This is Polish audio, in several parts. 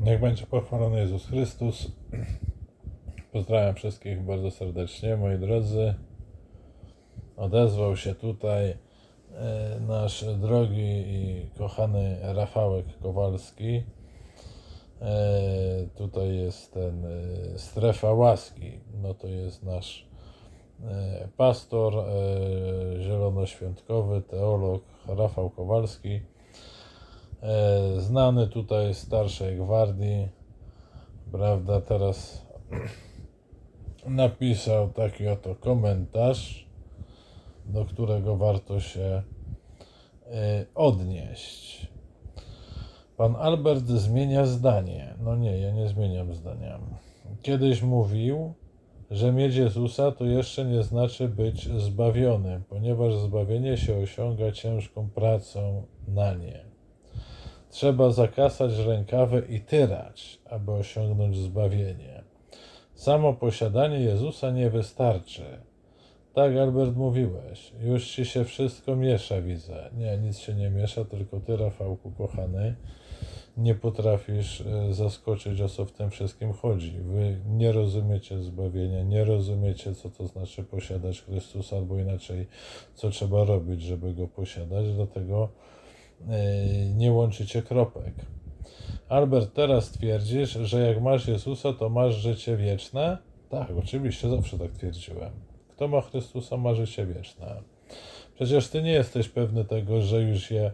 Niech będzie pochwalony Jezus Chrystus. Pozdrawiam wszystkich bardzo serdecznie, moi drodzy. Odezwał się tutaj e, nasz drogi i kochany Rafałek Kowalski. E, Tutaj jest ten e, strefa łaski. No to jest nasz pastor zielonoświątkowy, teolog Rafał Kowalski. E, Znany tutaj starszej gwardii, prawda? Teraz napisał taki oto komentarz, do którego warto się e, odnieść. Pan Albert zmienia zdanie. No nie, ja nie zmieniam zdania. Kiedyś mówił, że mieć Jezusa to jeszcze nie znaczy być zbawionym, ponieważ zbawienie się osiąga ciężką pracą na nie. Trzeba zakasać rękawy i tyrać, aby osiągnąć zbawienie. Samo posiadanie Jezusa nie wystarczy. Tak, Albert, mówiłeś. Już ci się wszystko miesza, widzę. Nie, nic się nie miesza, tylko ty, Rafałku, kochany, nie potrafisz e, zaskoczyć, o co w tym wszystkim chodzi. Wy nie rozumiecie zbawienia, nie rozumiecie, co to znaczy posiadać Chrystusa, albo inaczej, co trzeba robić, żeby go posiadać, dlatego nie łączycie kropek. Albert, teraz twierdzisz, że jak masz Jezusa, to masz życie wieczne? Tak, oczywiście, zawsze tak twierdziłem. Kto ma Chrystusa, ma życie wieczne. Przecież ty nie jesteś pewny tego, że już je,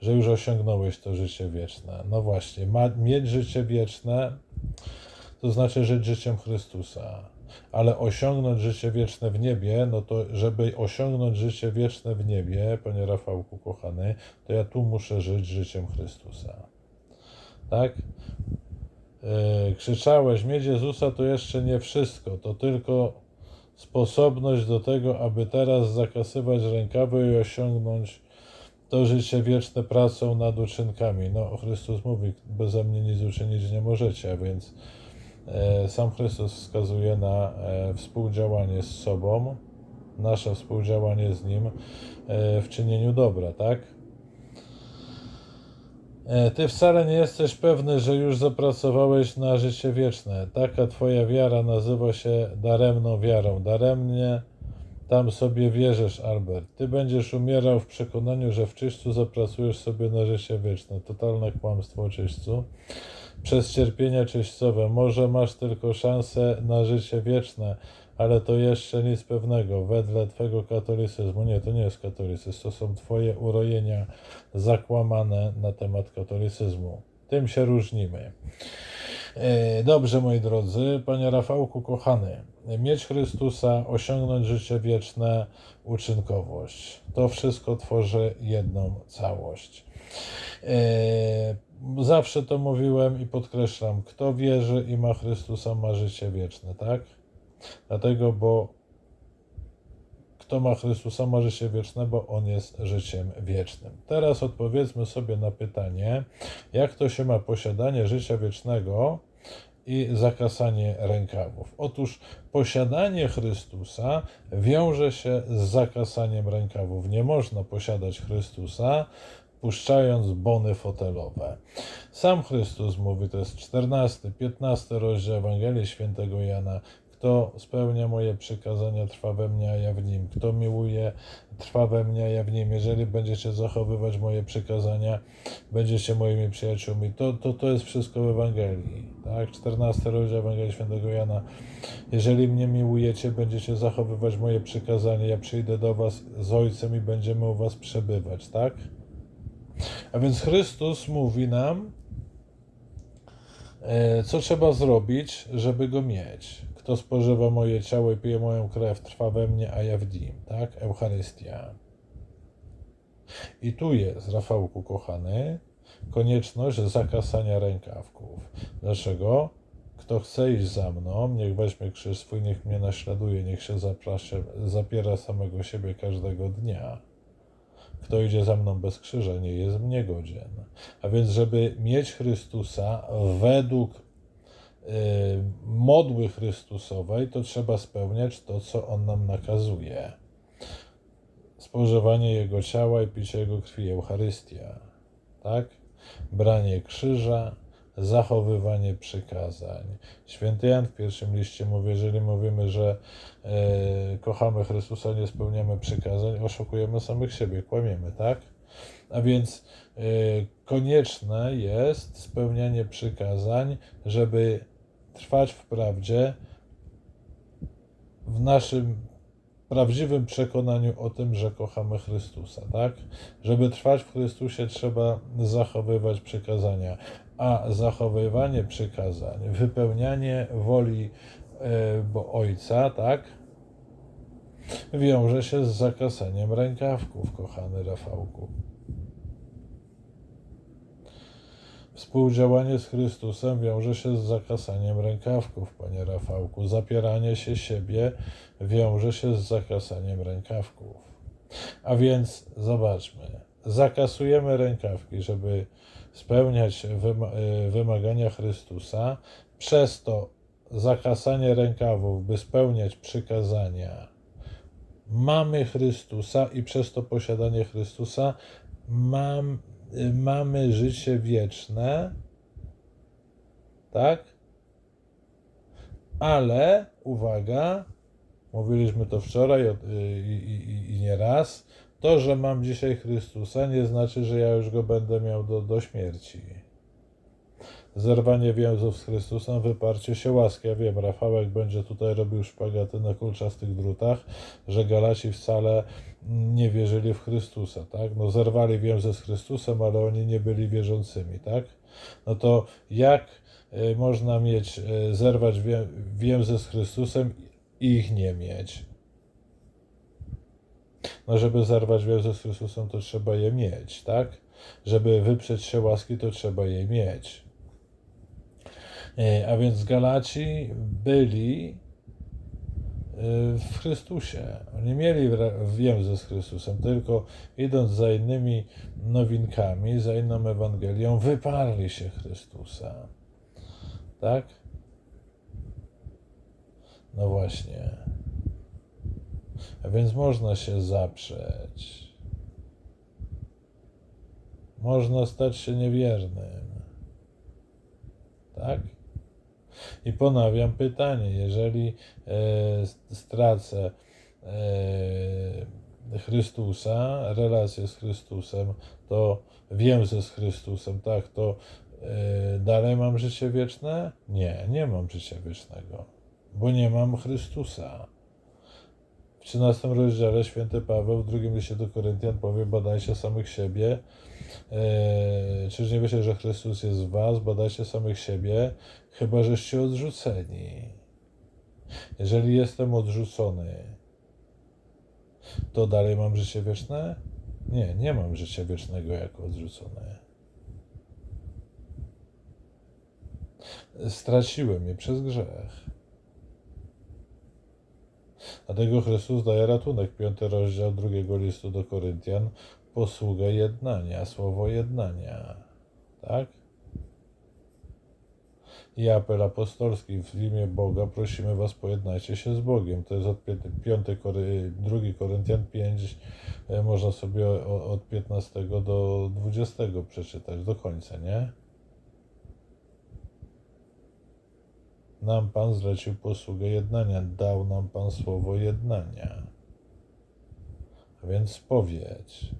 że już osiągnąłeś to życie wieczne. No właśnie, ma, mieć życie wieczne to znaczy żyć życiem Chrystusa. Ale osiągnąć życie wieczne w niebie, no to żeby osiągnąć życie wieczne w niebie, panie Rafałku kochany, to ja tu muszę żyć życiem Chrystusa. Tak? Yy, krzyczałeś, mieć Jezusa to jeszcze nie wszystko, to tylko sposobność do tego, aby teraz zakasywać rękawy i osiągnąć to życie wieczne pracą nad uczynkami. No, Chrystus mówi, beze mnie nic uczynić nie możecie, a więc e, sam Chrystus wskazuje na e, współdziałanie z sobą, nasze współdziałanie z Nim e, w czynieniu dobra, tak? E, Ty wcale nie jesteś pewny, że już zapracowałeś na życie wieczne. Taka Twoja wiara nazywa się daremną wiarą. Daremnie tam sobie wierzysz, Albert. Ty będziesz umierał w przekonaniu, że w czyśćcu zapracujesz sobie na życie wieczne. Totalne kłamstwo czyśćcu. Przez cierpienia czyśćcowe. Może masz tylko szansę na życie wieczne, ale to jeszcze nic pewnego. Wedle Twego katolicyzmu, nie, to nie jest katolicyzm, to są Twoje urojenia zakłamane na temat katolicyzmu. Tym się różnimy. E, Dobrze, moi drodzy, panie Rafałku, kochany, mieć Chrystusa, osiągnąć życie wieczne, uczynkowość. To wszystko tworzy jedną całość. E, Zawsze to mówiłem i podkreślam, kto wierzy i ma Chrystusa, ma życie wieczne, tak? Dlatego, bo kto ma Chrystusa, ma życie wieczne, bo On jest życiem wiecznym. Teraz odpowiedzmy sobie na pytanie, jak to się ma posiadanie życia wiecznego i zakasanie rękawów. Otóż posiadanie Chrystusa wiąże się z zakasaniem rękawów. Nie można posiadać Chrystusa, puszczając bony fotelowe. Sam Chrystus mówi, to jest 14, 15 rozdział Ewangelii Świętego Jana, kto spełnia moje przykazania, trwa we mnie, a ja w nim. Kto miłuje, trwa we mnie, a ja w nim. Jeżeli będziecie zachowywać moje przykazania, będziecie moimi przyjaciółmi. To, to, to jest wszystko w Ewangelii. Tak? 14 rozdział Ewangelii Świętego Jana. Jeżeli mnie miłujecie, będziecie zachowywać moje przykazania. Ja przyjdę do was z Ojcem i będziemy u was przebywać. Tak? A więc Chrystus mówi nam, e, co trzeba zrobić, żeby go mieć. Kto spożywa moje ciało i pije moją krew, trwa we mnie, a ja w nim. Tak? Eucharystia. I tu jest, Rafałku kochany, konieczność zakasania rękawków. Dlaczego? Kto chce iść za mną, niech weźmie krzyż swój, niech mnie naśladuje, niech się zaprasie, zapiera samego siebie każdego dnia. Kto idzie za mną bez krzyża, nie jest mnie godzien. A więc, żeby mieć Chrystusa według modły Chrystusowej, to trzeba spełniać to, co On nam nakazuje. Spożywanie Jego ciała i picie Jego krwi, Eucharystia. Tak? Branie krzyża, zachowywanie przykazań. Święty Jan w pierwszym liście mówi, jeżeli mówimy, że e, kochamy Chrystusa, nie spełniamy przykazań, oszukujemy samych siebie, kłamiemy, tak? A więc e, konieczne jest spełnianie przykazań, żeby trwać w prawdzie, w naszym prawdziwym przekonaniu o tym, że kochamy Chrystusa, tak? Żeby trwać w Chrystusie, trzeba zachowywać przykazania, a zachowywanie przykazań, wypełnianie woli e, bo Ojca, tak? Wiąże się z zakasaniem rękawków, kochany Rafałku. Współdziałanie z Chrystusem wiąże się z zakasaniem rękawków, panie Rafałku. Zapieranie się siebie wiąże się z zakasaniem rękawków. A więc zobaczmy, zakasujemy rękawki, żeby spełniać y, wymagania Chrystusa, przez to zakasanie rękawów, by spełniać przykazania. Mamy Chrystusa i przez to posiadanie Chrystusa mam, mamy życie wieczne, tak? Ale uwaga, mówiliśmy to wczoraj y, i, i, i nie raz, to, że mam dzisiaj Chrystusa, nie znaczy, że ja już go będę miał do, do śmierci. Zerwanie więzów z Chrystusem, wyparcie się łaski. Ja wiem, Rafałek będzie tutaj robił szpagaty na kulczastych drutach, że Galaci wcale nie wierzyli w Chrystusa, tak? No zerwali więzy z Chrystusem, ale oni nie byli wierzącymi, tak? No to jak y, można mieć, y, zerwać wię- więzy z Chrystusem i ich nie mieć? No, żeby zerwać więzy z Chrystusem, to trzeba je mieć, tak? Żeby wyprzeć się łaski, to trzeba je mieć. E, A więc Galaci byli e, w Chrystusie. Oni mieli więzy z Chrystusem, tylko idąc za innymi nowinkami, za inną Ewangelią, wyparli się Chrystusa. Tak? No właśnie. A więc można się zaprzeć. Można stać się niewiernym. Tak? I ponawiam pytanie, jeżeli e, stracę e, Chrystusa, relację z Chrystusem, to więzy z Chrystusem, tak, to e, dalej mam życie wieczne? Nie, nie mam życia wiecznego, bo nie mam Chrystusa. W 13 rozdziale święty Paweł w drugim liście do Koryntian powie, badajcie samych siebie, czyż nie wiecie, że Chrystus jest w was? Badajcie samych siebie, chyba żeście odrzuceni. Jeżeli jestem odrzucony, to dalej mam życie wieczne? Nie, nie mam życia wiecznego jako odrzucony. Straciłem je przez grzech. Dlatego Chrystus daje ratunek. Piąty rozdział drugiego listu do Koryntian. Posługę jednania, słowo jednania. Tak? I apel apostolski w imię Boga prosimy was pojednajcie się z Bogiem. To jest od 5 Kory, 2 Koryntian 5, e, można sobie od 15 do 20 przeczytać do końca, nie? Nam Pan zlecił posługę jednania, dał nam Pan słowo jednania. A więc powiedz.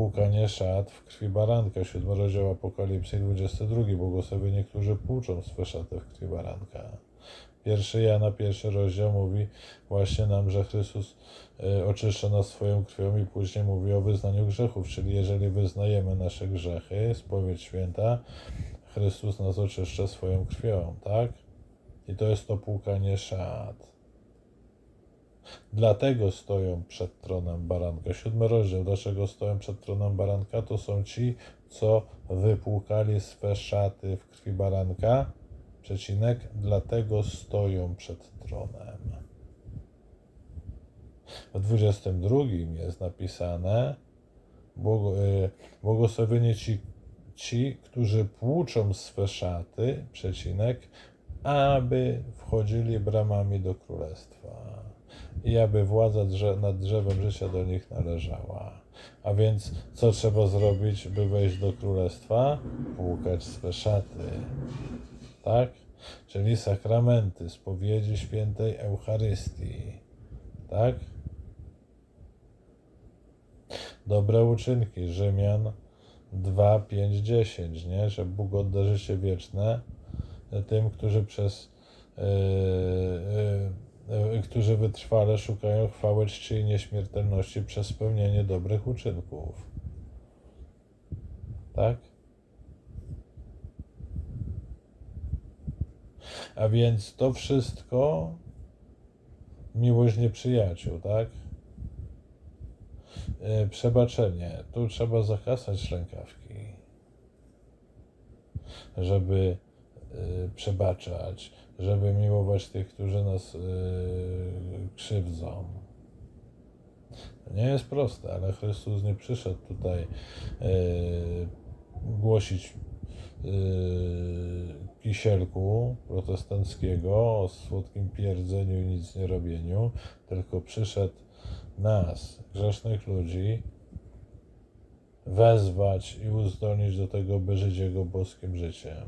Płukanie szat w krwi baranka, 7 rozdział Apokalipsy, 22. Błogosławieni, którzy płuczą swe szaty w krwi baranka. Pierwszy Jana, pierwszy rozdział mówi właśnie nam, że Chrystus e, oczyszcza nas swoją krwią i później mówi o wyznaniu grzechów, czyli jeżeli wyznajemy nasze grzechy, spowiedź święta, Chrystus nas oczyszcza swoją krwią, tak? I to jest to płukanie szat. Dlatego stoją przed tronem baranka. Siódmy rozdział. Dlaczego stoją przed tronem baranka? To są ci, co wypłukali swe szaty w krwi baranka. Przecinek. Dlatego stoją przed tronem. W 22 jest napisane y, błogosławieni ci, ci, którzy płuczą swe szaty, przecinek, aby wchodzili bramami do królestwa i aby władza drze- nad drzewem życia do nich należała. A więc co trzeba zrobić, by wejść do królestwa? Płukać swe szaty. Tak? Czyli sakramenty, spowiedzi świętej Eucharystii. Tak? Dobre uczynki, Rzymian 2, 5, 10, nie? Że Bóg odda życie wieczne tym, którzy przez yy, yy, którzy wytrwale szukają chwały czci i nieśmiertelności przez spełnienie dobrych uczynków. Tak? A więc to wszystko miłość nieprzyjaciół, tak? Yy, Przebaczenie. Tu trzeba zakasać rękawki, żeby yy, przebaczać, żeby miłować tych, którzy nas yy, krzywdzą. Nie jest proste, ale Chrystus nie przyszedł tutaj yy, głosić yy, kisielku protestanckiego o słodkim pierdzeniu i nic nie robieniu, tylko przyszedł nas, grzesznych ludzi, wezwać i uzdolnić do tego, by żyć Jego boskim życiem,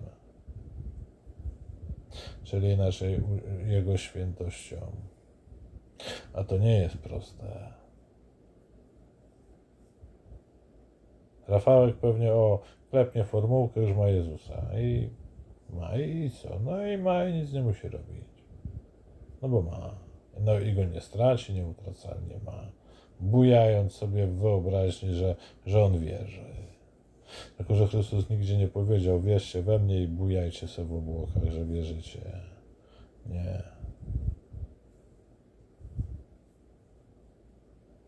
czyli inaczej u- Jego świętością. A to nie jest proste. Rafałek pewnie o klepnie formułkę, już ma Jezusa i ma i co? No i ma i nic nie musi robić. No bo ma. No i go nie straci, nieutracalnie ma. Bujając sobie w wyobraźni, że, że on wierzy. Tylko, że Chrystus nigdzie nie powiedział, wierzcie we mnie i bujajcie sobie w obłokach, że wierzycie. Nie.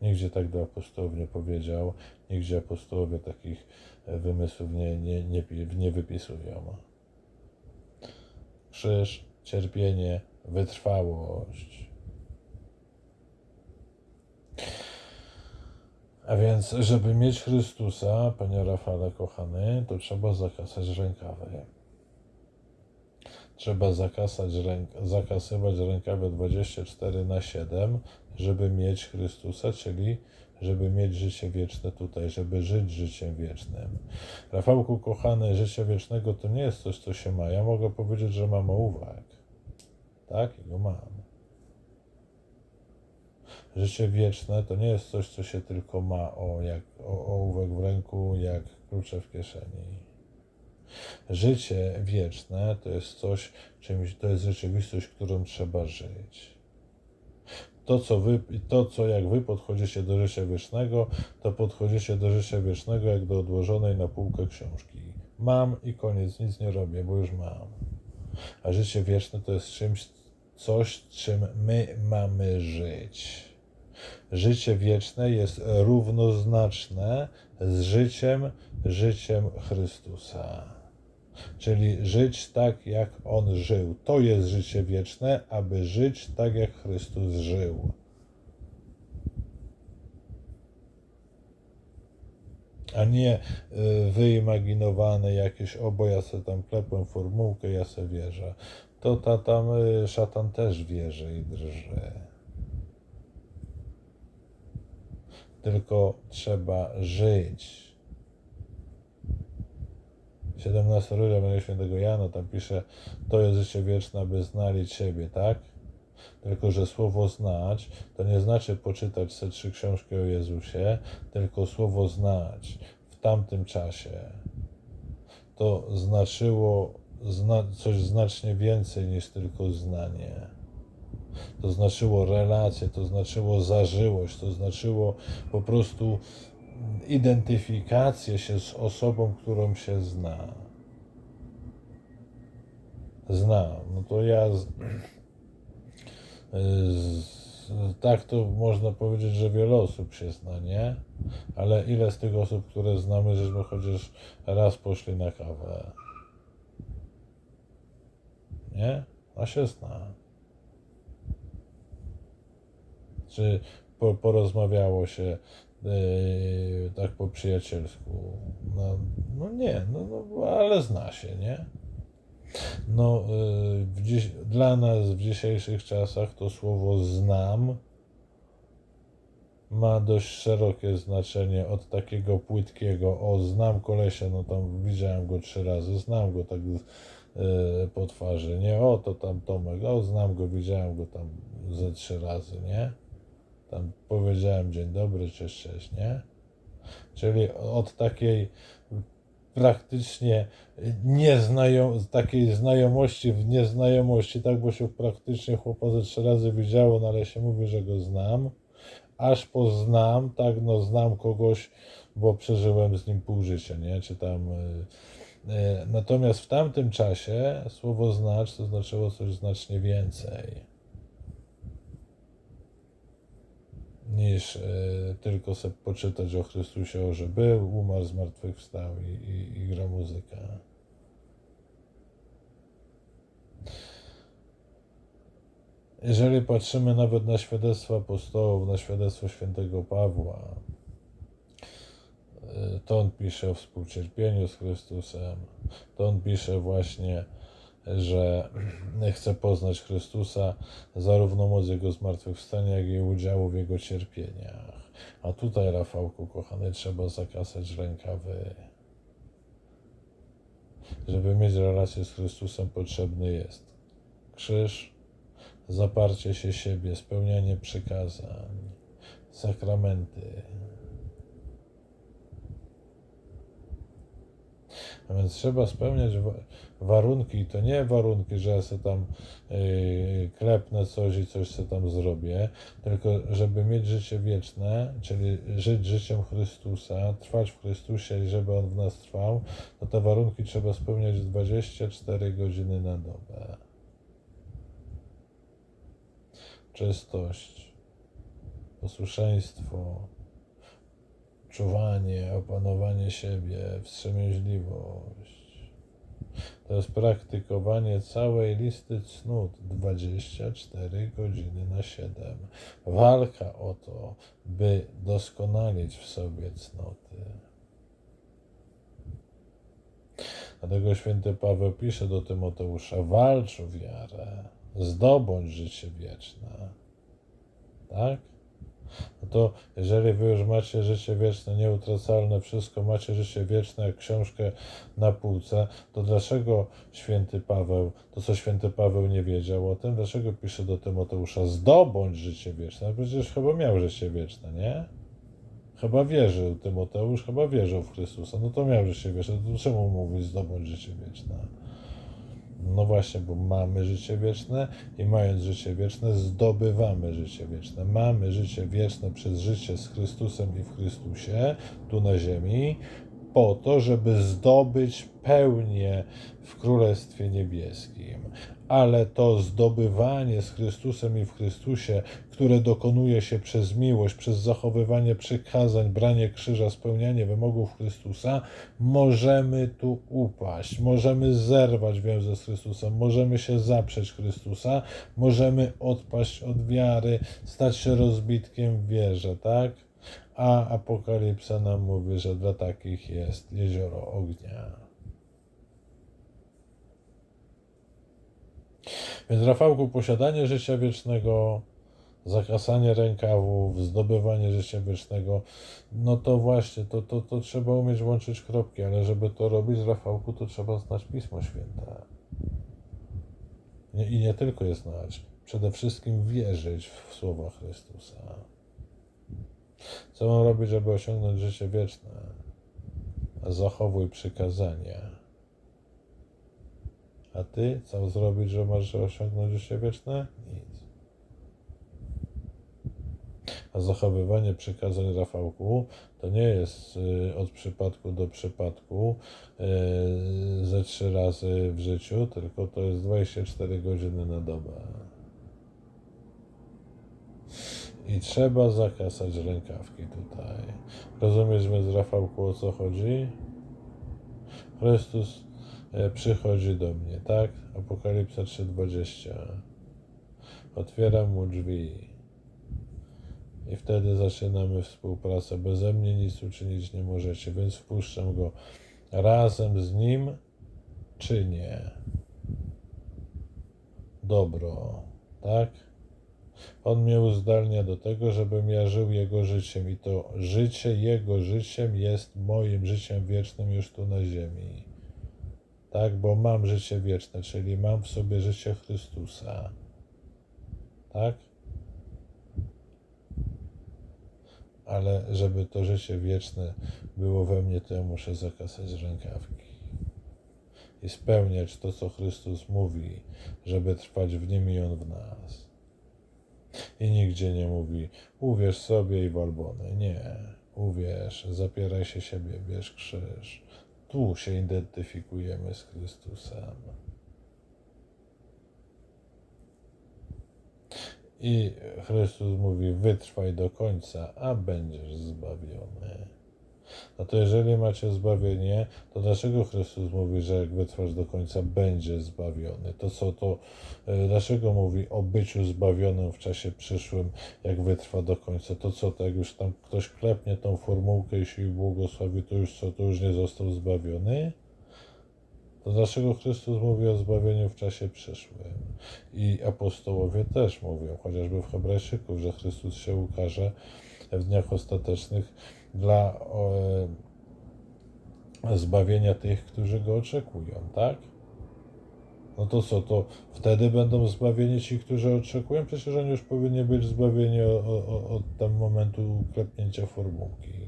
Nigdzie tak do apostołów nie powiedział, nigdzie apostołowie takich e, wymysłów nie, nie, nie, nie wypisują. Krzyż, cierpienie, wytrwałość. A więc, żeby mieć Chrystusa, panie Rafale kochany, to trzeba zakasać rękawy. Trzeba zakasać ręk, zakasywać rękawy 24 na 7, żeby mieć Chrystusa, czyli żeby mieć życie wieczne tutaj, żeby żyć życiem wiecznym. Rafałku kochany, życie wiecznego to nie jest coś, co się ma. Ja mogę powiedzieć, że mam ołówek. Tak, i go mam. Życie wieczne to nie jest coś, co się tylko ma o, jak, o ołówek w ręku, jak klucze w kieszeni. Życie wieczne to jest coś, czymś, to jest rzeczywistość, którą trzeba żyć. To co, wy, to, co jak wy podchodzicie do życia wiecznego, to podchodzicie do życia wiecznego jak do odłożonej na półkę książki. Mam i koniec, nic nie robię, bo już mam. A życie wieczne to jest czymś, coś, czym my mamy żyć. Życie wieczne jest równoznaczne z życiem, życiem Chrystusa. Czyli żyć tak, jak On żył. To jest życie wieczne, aby żyć tak, jak Chrystus żył. A nie y, wyimaginowane jakieś, o bo ja sobie tam klepłem formułkę, ja sobie wierzę. To ta tam y, szatan też wierzy i drży. Tylko trzeba żyć. 17 rozdział Świętego Jana, tam pisze, to jest życie wieczne, aby znali Ciebie, tak? Tylko, że słowo znać to nie znaczy poczytać se trzy książki o Jezusie, tylko słowo znać w tamtym czasie to znaczyło zna coś znacznie więcej niż tylko znanie. To znaczyło relację, to znaczyło zażyłość, to znaczyło po prostu identyfikację się z osobą, którą się zna. Znam. No to ja z, z, tak to można powiedzieć, że wiele osób się zna, nie? Ale ile z tych osób, które znamy, żeśmy chociaż raz poszli na kawę? Nie? A się zna. Czy po, porozmawiało się yy, tak po przyjacielsku? No, no nie, no, no, ale zna się, nie? No, yy, dziś, dla nas w dzisiejszych czasach to słowo znam ma dość szerokie znaczenie od takiego płytkiego, o znam kolesia, no tam widziałem go trzy razy, znam go tak e, po twarzy, nie, o to tam Tomek, o znam go, widziałem go tam ze trzy razy, nie? Tam powiedziałem dzień dobry, cześć, cześć, nie? Czyli od takiej praktycznie nieznajom, takiej znajomości w nieznajomości, tak, bo się praktycznie chłopa ze trzy razy widziało, no ale się mówi, że go znam, aż poznam, tak, no znam kogoś, bo przeżyłem z nim pół życia, nie, czy tam... y, y, Natomiast w tamtym czasie słowo znacz to znaczyło coś znacznie więcej. Niż y, tylko sobie poczytać o Chrystusie, o że był, umarł, zmartwychwstał i, i, i gra muzyka. Jeżeli patrzymy nawet na świadectwo apostołów, na świadectwo świętego Pawła, y, to on pisze o współcierpieniu z Chrystusem, to on pisze właśnie, że chce poznać Chrystusa, zarówno moc Jego zmartwychwstania, jak i udziału w Jego cierpieniach. A tutaj, Rafałku, kochany, trzeba zakasać rękawy. Żeby mieć relację z Chrystusem, potrzebny jest krzyż, zaparcie się siebie, spełnianie przykazań, sakramenty. A więc trzeba spełniać wa- warunki, i to nie warunki, że ja sobie tam yy, klepnę coś i coś sobie tam zrobię, tylko żeby mieć życie wieczne, czyli żyć życiem Chrystusa, trwać w Chrystusie i żeby On w nas trwał, to te warunki trzeba spełniać 24 godziny na dobę. Czystość, posłuszeństwo, czuwanie, opanowanie siebie, wstrzemięźliwość. To jest praktykowanie całej listy cnót 24 godziny na 7. Walka o to, by doskonalić w sobie cnoty. Dlatego święty Paweł pisze do Tymoteusza: walcz o wiarę, zdobądź życie wieczne. Tak? No to jeżeli wy już macie życie wieczne, nieutracalne, wszystko, macie życie wieczne, jak książkę na półce, to dlaczego święty Paweł, to co święty Paweł nie wiedział o tym, dlaczego pisze do Tymoteusza, zdobądź życie wieczne? No Przecież chyba miał życie wieczne, nie? Chyba wierzył Tymoteusz, chyba wierzył w Chrystusa, no to miał życie wieczne, to czemu mówi zdobądź życie wieczne? No właśnie, bo mamy życie wieczne i mając życie wieczne, zdobywamy życie wieczne. Mamy życie wieczne przez życie z Chrystusem i w Chrystusie, tu na ziemi, po to, żeby zdobyć pełnię w Królestwie Niebieskim. Ale to zdobywanie z Chrystusem i w Chrystusie, które dokonuje się przez miłość, przez zachowywanie przykazań, branie krzyża, spełnianie wymogów Chrystusa, możemy tu upaść, możemy zerwać więzy z Chrystusem, możemy się zaprzeć Chrystusa, możemy odpaść od wiary, stać się rozbitkiem w wierze, tak? A Apokalipsa nam mówi, że dla takich jest jezioro ognia. Więc Rafałku, posiadanie życia wiecznego, zakasanie rękawów, zdobywanie życia wiecznego, no to właśnie, to, to, to trzeba umieć łączyć kropki, ale żeby to robić, Rafałku, to trzeba znać Pismo Święte. I nie tylko je znać, przede wszystkim wierzyć w słowa Chrystusa. Co mam robić, żeby osiągnąć życie wieczne? Zachowuj przykazania. A ty co zrobić, że masz osiągnąć życie wieczne? Nic. A zachowywanie przykazań Rafałku to nie jest y, od przypadku do przypadku y, ze trzy razy w życiu, tylko to jest 24 godziny na dobę. I trzeba zakasać rękawki tutaj. Rozumiesz z Rafałku o co chodzi? Chrystus e, przychodzi do mnie, tak? Apokalipsa 3:20. Otwieram mu drzwi. I wtedy zaczynamy współpracę. Beze mnie nic uczynić nie możecie, więc wpuszczam go. Razem z nim czynię dobro, tak? On mnie uzdalnia do tego, żebym ja żył Jego życiem i to życie Jego życiem jest moim życiem wiecznym już tu na ziemi. Tak, bo mam życie wieczne, czyli mam w sobie życie Chrystusa. Tak? Ale żeby to życie wieczne było we mnie, to ja muszę zakasać rękawki i spełniać to, co Chrystus mówi, żeby trwać w nim i on w nas. I nigdzie nie mówi, uwierz sobie i walbony. Nie, uwierz, zapieraj się siebie, bierz krzyż. Tu się identyfikujemy z Chrystusem. I Chrystus mówi: Wytrwaj do końca, a będziesz zbawiony. No to jeżeli macie zbawienie, to dlaczego Chrystus mówi, że jak wytrwasz do końca, będzie zbawiony? To co to, e, dlaczego mówi o byciu zbawionym w czasie przyszłym, jak wytrwa do końca? To co, to jak już tam ktoś klepnie tą formułkę i się błogosławi, to już co, to już nie został zbawiony? Dlaczego Chrystus mówi o zbawieniu w czasie przyszłym? I apostołowie też mówią, chociażby w Hebrajczyków, że Chrystus się ukaże w dniach ostatecznych dla e, zbawienia tych, którzy go oczekują, tak? No to co, to wtedy będą zbawieni ci, którzy oczekują? Przecież oni już powinni być zbawieni o, o, od tam momentu klepnięcia formułki.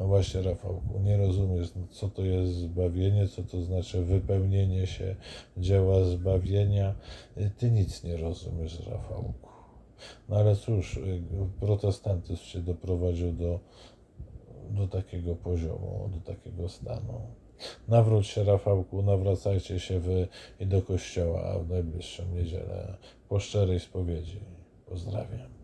No właśnie, Rafałku, nie rozumiesz, no co to jest zbawienie, co to znaczy wypełnienie się dzieła zbawienia. Ty nic nie rozumiesz, Rafałku. No ale cóż, protestantyzm się doprowadził do, do takiego poziomu, do takiego stanu. Nawróć się, Rafałku, nawracajcie się wy i do kościoła w najbliższą niedzielę po szczerej spowiedzi. Pozdrawiam.